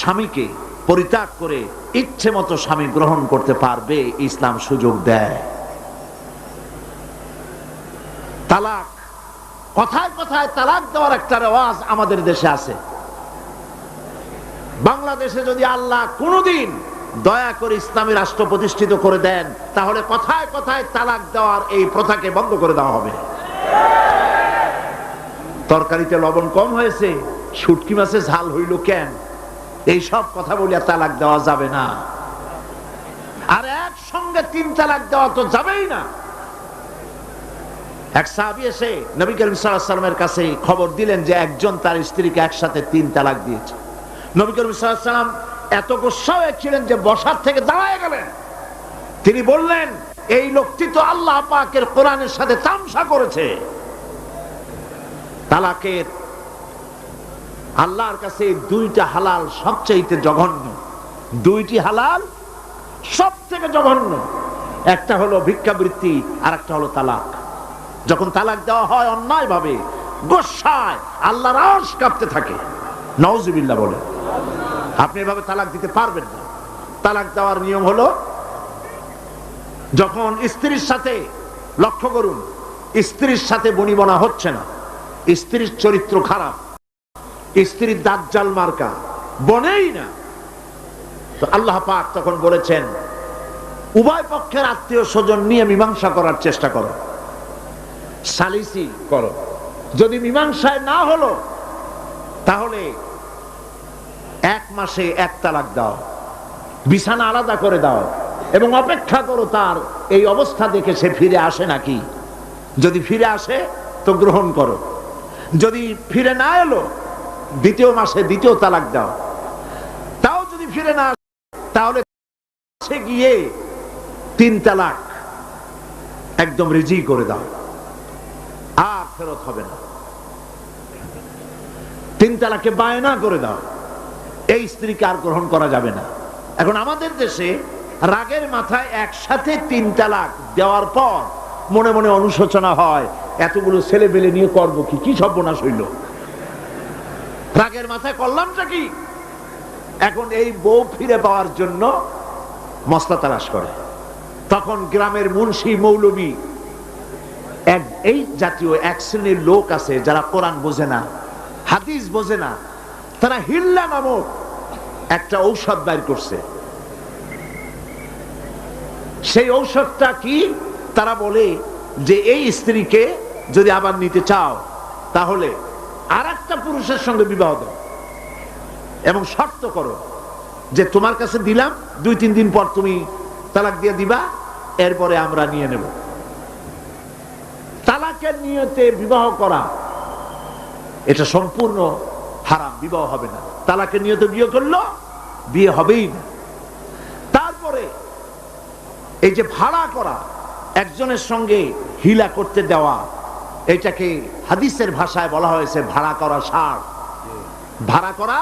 স্বামীকে পরিত্যাগ করে ইচ্ছে মতো স্বামী গ্রহণ করতে পারবে, ইসলাম সুযোগ দেয়। তালাক, কথায় কথায় তালাক দেওয়ার একটা রেওয়াজ আমাদের দেশে আছে। বাংলাদেশে যদি আল্লাহ কোনোদিন দয়া করে ইসলামী রাষ্ট্র প্রতিষ্ঠিত করে দেন, তাহলে কথায় কথায় তালাক দেওয়ার এই প্রথাকে বন্ধ করে দেওয়া হবে। তরকারিতে লবণ কম হয়েছে, শুটকি মাছে ঝাল হইল কেন? এই সব কথা বলিয়া তালাক দেওয়া যাবে না। আর একসঙ্গে তিন তালাক দেওয়া তো যাবেই না। এক সাহাবি এসে নবী করিম সাল্লামের কাছে খবর দিলেন যে একজন তার স্ত্রীকে একসাথে তিন তালাক দিয়েছে। নবী করিম সাল্লাম এত গোসা হয়েছিলেন যে বসার থেকে দাঁড়ায় গেলেন। তিনি বললেন, এই লোকটি তো আল্লাহ পাকের কোরআনের সাথে তামসা করেছে। তালাকের আল্লাহর কাছে দুইটা হালাল সবচাইতে জঘন্য। দুইটি হালাল সব থেকে জঘন্য। একটা হলো ভিক্ষাবৃত্তি আর একটা হলো তালাক। যখন তালাক দেওয়া হয় অন্যায় ভাবে গোসায় আল্লাহ রাস কাঁপতে থাকে। নওজিবিল্লা বলে। আপনি এভাবে তালাক দিতে পারবেন না। তালাক দেওয়ার নিয়ম হলো, যখন স্ত্রীর সাথে, লক্ষ্য করুন, স্ত্রীর সাথে বনিবনা হচ্ছে না। স্ত্রীর চরিত্র খারাপ। স্ত্রীর দাজ্জাল মার্কা। বনেই না। তো আল্লাহ পাক তখন বলেছেন, উভয় পক্ষের আত্মীয় স্বজন নিয়ে মীমাংসা করার চেষ্টা করো। সালিসি করো। যদি মীমাংসায় না হলো, তাহলে এক মাসে এক তালাক দাও। বিছানা আলাদা করে দাও এবং অপেক্ষা করো তার এই অবস্থা দেখে সে ফিরে আসে নাকি। যদি ফিরে আসে, তো গ্রহণ করো। যদি ফিরে না এলো দ্বিতীয় মাসে দ্বিতীয় তালাক দাও। তাও যদি ফিরে না তাহলে সে গিয়ে তিন তালাক একদম রিজি করে দাও। আর ফেরত হবে না। তিন তালাকে বায়না করে দাও। এই স্ত্রীকে আর গ্রহণ করা যাবে না। এখন আমাদের দেশে রাগের মাথায় একসাথে তিন তালাক দেওয়ার পর মনে মনে অনুশোচনা হয়, এতগুলো ছেলে পেলে নিয়ে করব কি? কি সর্বনাশ হইল? রাগের মাথায় করলামটা কি? এখন এই বউ ফিরে পাওয়ার জন্য মশলা তালাশ করে। তখন গ্রামের মুন্সি মৌলবী, এক, এই জাতীয় এক শ্রেণির লোক আছে যারা কোরআন বোঝে না, হাদিস বোঝে না, তারা হিল্লা নামক একটা ঔষধ বাইর করছে। সেই ঔষধটা কি? তারা বলে যে এই স্ত্রীকে যদি আবার নিতে চাও, তাহলে আর একটা পুরুষের সঙ্গে বিবাহ দাও। এবং শর্ত করো যে তোমার কাছে দিলাম, দুই, তিন দিন পর তুমি তালাক দিয়ে দিবা, এরপরে আমরা নিয়ে নেব। তালাকের নিয়তে বিবাহ করা, এটা সম্পূর্ণ হারাম, বিবাহ হবে না। তালাকের নিয়তে বিয়ে করল, বিয়ে হবেই না। তারপরে এই যে ভাড়া করা, একজনের সঙ্গে হিলা করতে দেওয়া এটাকে হাদিসের ভাষায় বলা হয়েছে ভাড়া করা সার। ভাড়া করা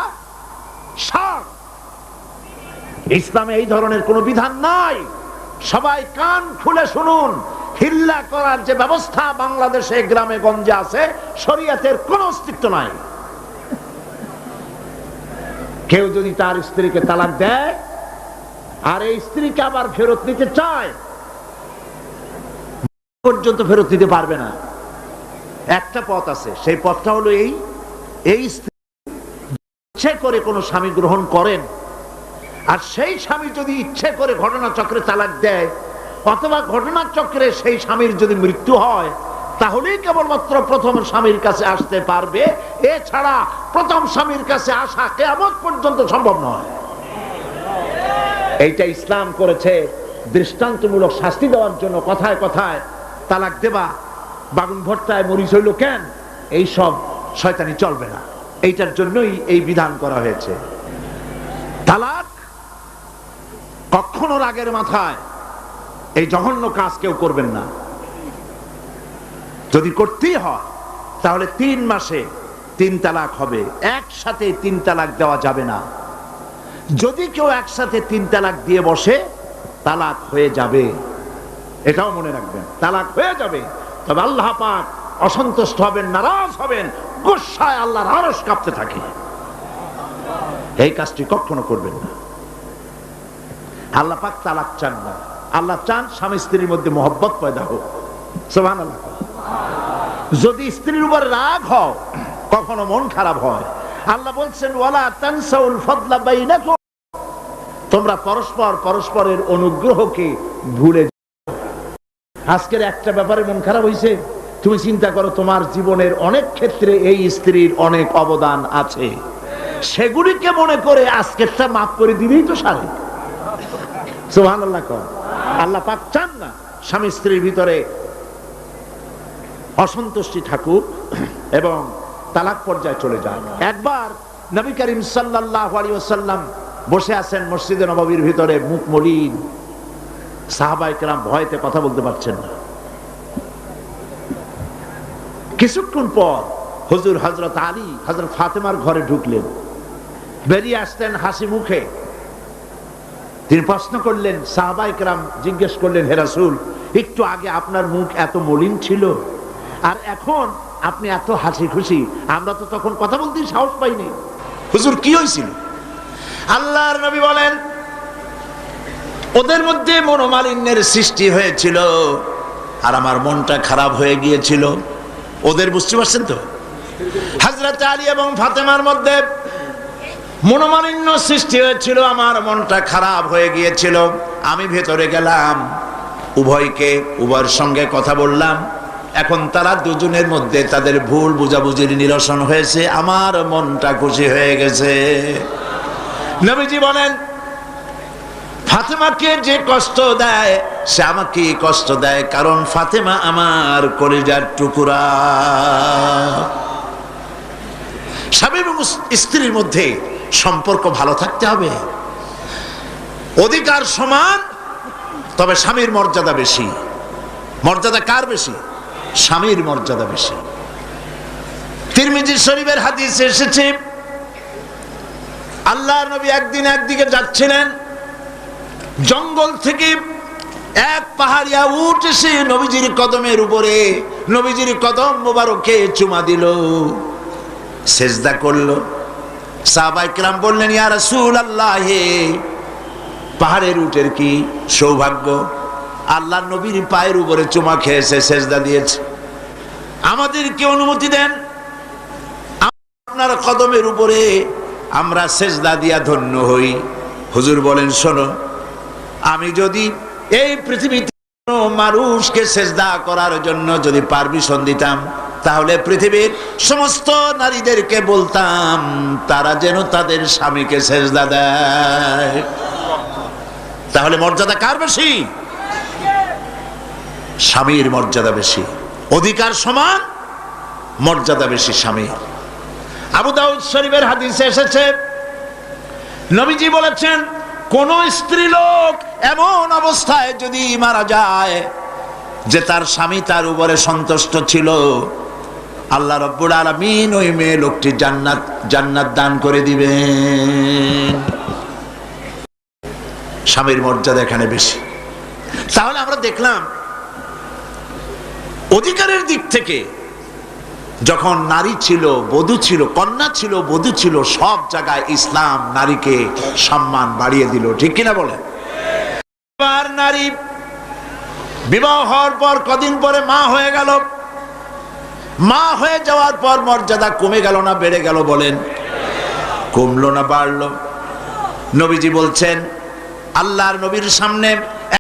সার। ইসলামে এই ধরনের কোনো বিধান নাই। সবাই কান খুলে শুনুন। হিল্লা করার যে ব্যবস্থা বাংলাদেশে, গ্রামে, গঞ্জে আছে, শরীয়তের কোন অস্তিত্ব নাই। কেউ যদি তার স্ত্রীকে তালাক দেয়, আর এই স্ত্রীকে আবার ফেরত নিতে চায় পর্যন্ত ফেরত দিতে পারবে না। একটা পথ আছে। সেই পথটা হলো এই। এই ইচ্ছে করে কোনো স্বামী গ্রহণ করেন। আর সেই স্বামী যদি ইচ্ছে করে ঘটনা চক্রে তালাক দেয়, অথবা ঘটনা চক্রে সেই স্বামীর যদি মৃত্যু হয়, তাহলেই কেবলমাত্র প্রথম স্বামীর কাছে আসতে পারবে। এছাড়া প্রথম স্বামীর কাছে আসা কেমন পর্যন্ত সম্ভব নয়। এইটা ইসলাম করেছে। দৃষ্টান্তমূলক শাস্তি দেওয়ার জন্য কথায় কথায় তালাক দেবা। বাগুন ভর্তায় মরিচ হইল কেন? এই সব শয়তানি চলবে না। এইটার জন্যই এই বিধান করা হয়েছে। তালাক কখনো রাগের মাথায় এই জঘন্য কাজ কেউ করবেন না। যদি করতেই হয়, তাহলে তিন মাসে তিন তালাক হবে। একসাথে তিন তালাক দেওয়া যাবে না। যদি কেউ একসাথে তিন তালাক দিয়ে বসে, তালাক হয়ে যাবে। এটাও মনে রাখবেন, তালাক হয়ে যাবে। তবে আল্লাহ পাক অসন্তুষ্ট হবেন, নারাজ হবেন গোসায় আল্লাহর আরস কাঁপতে থাকে। এই কাজটি কখনো করবেন না। আল্লাহ পাক তালাক চান না। আল্লাহ চান স্বামী স্ত্রীর মধ্যে মহব্বত পয়দা হোক। সোহান যদি স্ত্রীর উপর রাগ হও কখনো মন খারাপ হয়, আল্লাহ বলছেন, ওয়ালা তানসাউল ফদলা বাইনাকুম। তোমরা পরস্পর পরস্পরের অনুগ্রহকে ভুলে। আজকের একটা ব্যাপারে মন খারাপ হয়েছে তুমি চিন্তা করো, তোমার জীবনের অনেক ক্ষেত্রে এই স্ত্রীর অনেক অবদান আছে। সেগুলিকে মনে করে আজকেরটা মাফ করে দিলেই তো সারে। সোহান আল্লাহ আল্লাহ পাক চান না স্বামী স্ত্রীর ভিতরে অসন্তুষ্টি থাকুক এবং তালাক পর্যায়ে চলে যায় একবার নবী করিম সাল্লাহ আলী ওসাল্লাম বসে আছেন মসজিদে নবাবির ভিতরে মুখ মলিন। সাহাবাই কেরাম ভয়তে কথা বলতে পারছেন না। কিছুক্ষণ পর হুজুর হজরত আলী হজরত ফাতেমার ঘরে ঢুকলেন। বেরিয়ে আসতেন হাসি মুখে। তিনি প্রশ্ন করলেন সাহাবাইকরাম জিজ্ঞেস করলেন হেরাসুল একটু আগে আপনার মুখ এত মলিন ছিল আর এখন আপনি এত হাসি খুশি, আমরা তো তখন কথা বলতে সাহস পাইনি। হুজুর, কি হয়েছিল আল্লাহর নবী বলেন ওদের মধ্যে মনোমালিন্যের সৃষ্টি হয়েছিল আর আমার মনটা খারাপ হয়ে গিয়েছিল। ওদের বুঝতে পারছেন তো? হাজরত আলী এবং ফাতেমার মধ্যে মনোমালিন্য সৃষ্টি হয়েছিল, আমার মনটা খারাপ হয়ে গিয়েছিল। আমি ভেতরে গেলাম, উভয়কে, উভয়ের সঙ্গে কথা বললাম। এখন তারা দুজনের মধ্যে তাদের ভুল বুঝাবুঝির নিরসন হয়েছে, আমার মনটা খুশি হয়ে গেছে। নবীজি বলেন ফাতেমাকে যে কষ্ট দেয়, সে আমাকে কষ্ট দেয় কারণ ফাতেমা আমার কলিজার টুকুরা। স্বামী এবং স্ত্রীর মধ্যে সম্পর্ক ভালো থাকতে হবে। অধিকার সমান, তবে স্বামীর মর্যাদা বেশি। মর্যাদা কার বেশি? স্বামীর মর্যাদা বেশি। তিরমিজি শরীফের হাদিস এসেছে আল্লাহ নবী একদিন একদিকে যাচ্ছিলেন জঙ্গল থেকে এক পাহাড়িয়া উঠ এসে নবীজির কদমের উপরে, নবীজির কদম মোবারকে চুমা দিল। সেজদা করল। সাহাবাই কিরাম বললেন, ইয়া রাসূল আল্লাহ পাহাড়ের উটের কি সৌভাগ্য? আল্লাহ নবীর পায়ের উপরে চুমা খেয়েছে, সেজদা দিয়েছে। আমাদের আমাদেরকে অনুমতি দেন। আপনার কদমের উপরে আমরা সেজদা দিয়া ধন্য হই। হুজুর বলেন, শোনো আমি যদি এই পৃথিবীতে মানুষকে সেজদা করার জন্য যদি পারমিশন দিতাম, তাহলে পৃথিবীর সমস্ত নারীদেরকে বলতাম, তারা যেন তাদের স্বামীকে সেজদা দেয়। তাহলে মর্যাদা কার বেশি? স্বামীর মর্যাদা বেশি। অধিকার সমান, মর্যাদা বেশি স্বামীর। আবু দাউদ শরীফের হাদিসে এসেছে, নবীজি বলেছেন, কোন স্ত্রী লোক এমন অবস্থায় যদি মারা যায় যে তার স্বামী তার উপরে সন্তুষ্ট ছিল, আল্লাহ রব্বুল আলমিন ওই মেয়ে লোকটি জান্নাত জান্নাত দান করে দিবেন। স্বামীর মর্যাদা এখানে বেশি। তাহলে আমরা দেখলাম, অধিকারের দিক থেকে যখন নারী ছিল, বধূ ছিল, কন্যা ছিল, বধূ ছিল, সব জায়গায় ইসলাম নারীকে সম্মান বাড়িয়ে দিল। ঠিক কিনা বলে এবার নারী বিবাহ হওয়ার পর কদিন পরে মা হয়ে গেল। মা হয়ে যাওয়ার পর মর্যাদা কমে গেল না, বেড়ে গেল বলেন। কমলো না, বাড়লো। নবীজি বলছেন, আল্লাহর নবীর সামনে